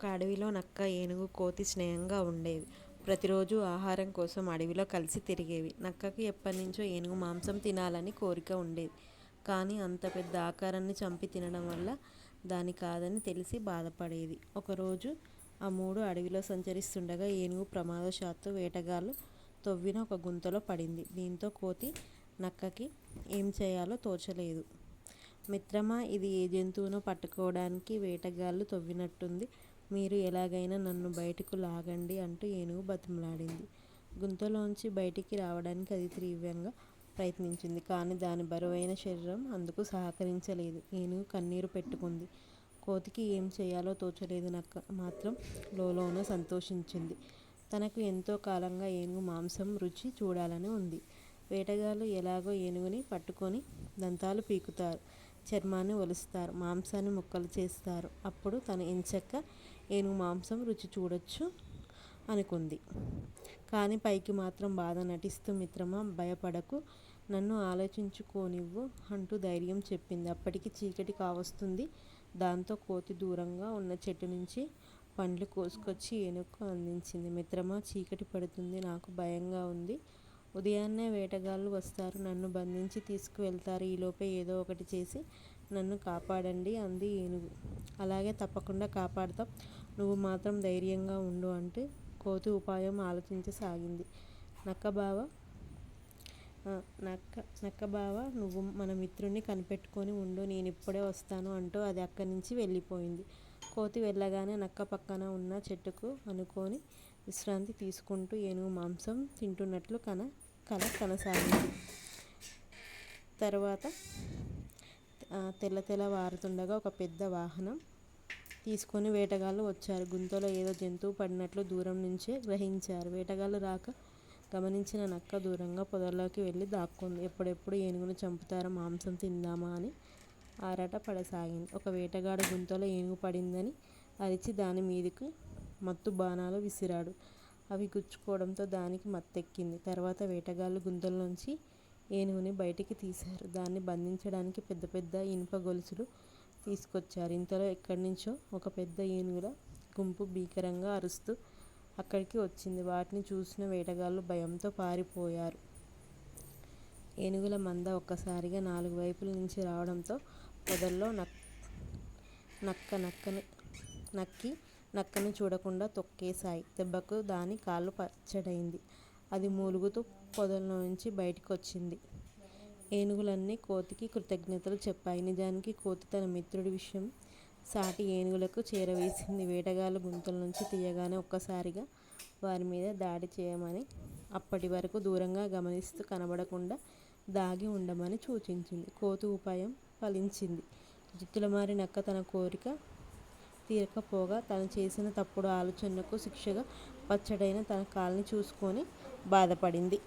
ఒక అడవిలో నక్క ఏనుగు కోతి స్నేహంగా ఉండేవి. ప్రతిరోజు ఆహారం కోసం అడవిలో కలిసి తిరిగేవి. నక్కకి ఎప్పటినుంచో ఏనుగు మాంసం తినాలని కోరిక ఉండేది. కానీ అంత పెద్ద ఆకారాన్ని చంపి తినడం వల్ల దాని కాదని తెలిసి బాధపడేది. ఒకరోజు ఆ మూడు అడవిలో సంచరిస్తుండగా ఏనుగు ప్రమాదశాత్తు వేటగాళ్ళు తవ్విన ఒక గుంతలో పడింది. దీంతో కోతి నక్కకి ఏం చేయాలో తోచలేదు. మిత్రమా ఇది ఏ జంతువునో పట్టుకోవడానికి వేటగాళ్ళు తవ్వినట్టుంది. మీరు ఎలాగైనా నన్ను బయటకు లాగండి అంటూ ఏనుగు బతిమలాడింది. గుంతలోంచి బయటికి రావడానికి అది తీవ్రంగా ప్రయత్నించింది. కానీ దాని బరువైన శరీరం అందుకు సహకరించలేదు. ఏనుగు కన్నీరు పెట్టుకుంది. కోతికి ఏం చేయాలో తోచలేదు నక్క. మాత్రం లోలోన సంతోషించింది. తనకు ఎంతో కాలంగా ఏనుగు మాంసం రుచి చూడాలని ఉంది. వేటగాళ్ళు ఎలాగో ఏనుగుని పట్టుకొని దంతాలు పీకుతారు. చర్మాన్ని ఒలుస్తారు మాంసాన్ని ముక్కలు చేస్తారు. అప్పుడు తను ఎంచక్క ఏనుగు మాంసం రుచి చూడొచ్చు అనుకుంది. కానీ పైకి మాత్రం బాధ నటిస్తూ మిత్రమా భయపడకు నన్ను ఆలోచించుకోనివ్వు అంటూ ధైర్యం చెప్పింది. అప్పటికి చీకటి కావస్తుంది. దాంతో కోతి దూరంగా ఉన్న చెట్టు నుంచి పండ్లు కోసుకొచ్చి ఏనుగుకు అందించింది. మిత్రమా చీకటి పడుతుంది నాకు భయంగా ఉంది. ఉదయాన్నే వేటగాళ్ళు వస్తారు. నన్ను బంధించి తీసుకువెళ్తారు. ఈలోపే ఏదో ఒకటి చేసి నన్ను కాపాడండి అంది ఏనుగు. అలాగే తప్పకుండా కాపాడతాం. నువ్వు మాత్రం ధైర్యంగా ఉండు అంటూ కోతి ఉపాయం ఆలోచించసాగింది. నక్కబావ నక్క నక్కబావ నువ్వు మన మిత్రుడిని కనిపెట్టుకొని ఉండు. నేను ఇప్పుడే వస్తాను అంటూ అది అక్కడి నుంచి వెళ్ళిపోయింది. కోతి వెళ్ళగానే నక్క పక్కన ఉన్న చెట్టుకు అనుకొని విశ్రాంతి తీసుకుంటూ ఏనుగు మాంసం తింటున్నట్లు కన కల కొనసాగింది. తర్వాత తెల్ల తెల్ల వారుతుండగా ఒక పెద్ద వాహనం తీసుకొని వేటగాళ్ళు వచ్చారు. గుంతలో ఏదో జంతువు పడినట్లు దూరం నుంచే గ్రహించారు. వేటగాళ్ళు రాక గమనించిన నక్క దూరంగా పొదల్లోకి వెళ్ళి దాక్కుంది. ఎప్పుడెప్పుడు ఏనుగును చంపుతారో మాంసం తిందామా అని ఆరాట పడసాగింది ఒక వేటగాడు గుంతలో ఏనుగు పడిందని అరిచి దాని మీదకు మత్తు బాణాలు విసిరాడు. అవి గుచ్చుకోవడంతో దానికి మత్తెక్కింది. తర్వాత వేటగాళ్ళు గుంతల్లోంచి ఏనుగుని బయటికి తీశారు. దాన్ని బంధించడానికి పెద్ద పెద్ద ఇనుప గొలుసులు తీసుకొచ్చారు. ఇంతలో ఎక్కడి నుంచో ఒక పెద్ద ఏనుగుల గుంపు భీకరంగా అరుస్తూ అక్కడికి వచ్చింది. వాటిని చూసిన వేటగాళ్ళు భయంతో పారిపోయారు. ఏనుగుల మంద ఒక్కసారిగా నాలుగు వైపుల నుంచి రావడంతో పొదల్లో నక్ నక్క నక్కని నక్కి నక్కని చూడకుండా తొక్కేశాయి. దెబ్బకు దాని కాళ్ళు పచ్చడైంది. అది మూలుగుతూ పొదల్లో నుంచి బయటికి వచ్చింది ఏనుగులన్నీ కోతికి కృతజ్ఞతలు చెప్పాయి. నిజానికి కోతి తన మిత్రుడి విషయం సాటి ఏనుగులకు చేరవేసింది. వేటగాళ్ళ గుంతల నుంచి తీయగానే ఒక్కసారిగా వారి మీద దాడి చేయమని అప్పటి వరకు దూరంగా గమనిస్తూ కనబడకుండా దాగి ఉండమని సూచించింది. కోతి ఉపాయం ఫలించింది. జిత్తుల మారి నక్క తన కోరిక తీరకపోగా తను చేసిన తప్పుడు ఆలోచనకు శిక్షగా పచ్చడైన తన కాలిని చూసుకొని బాధపడింది.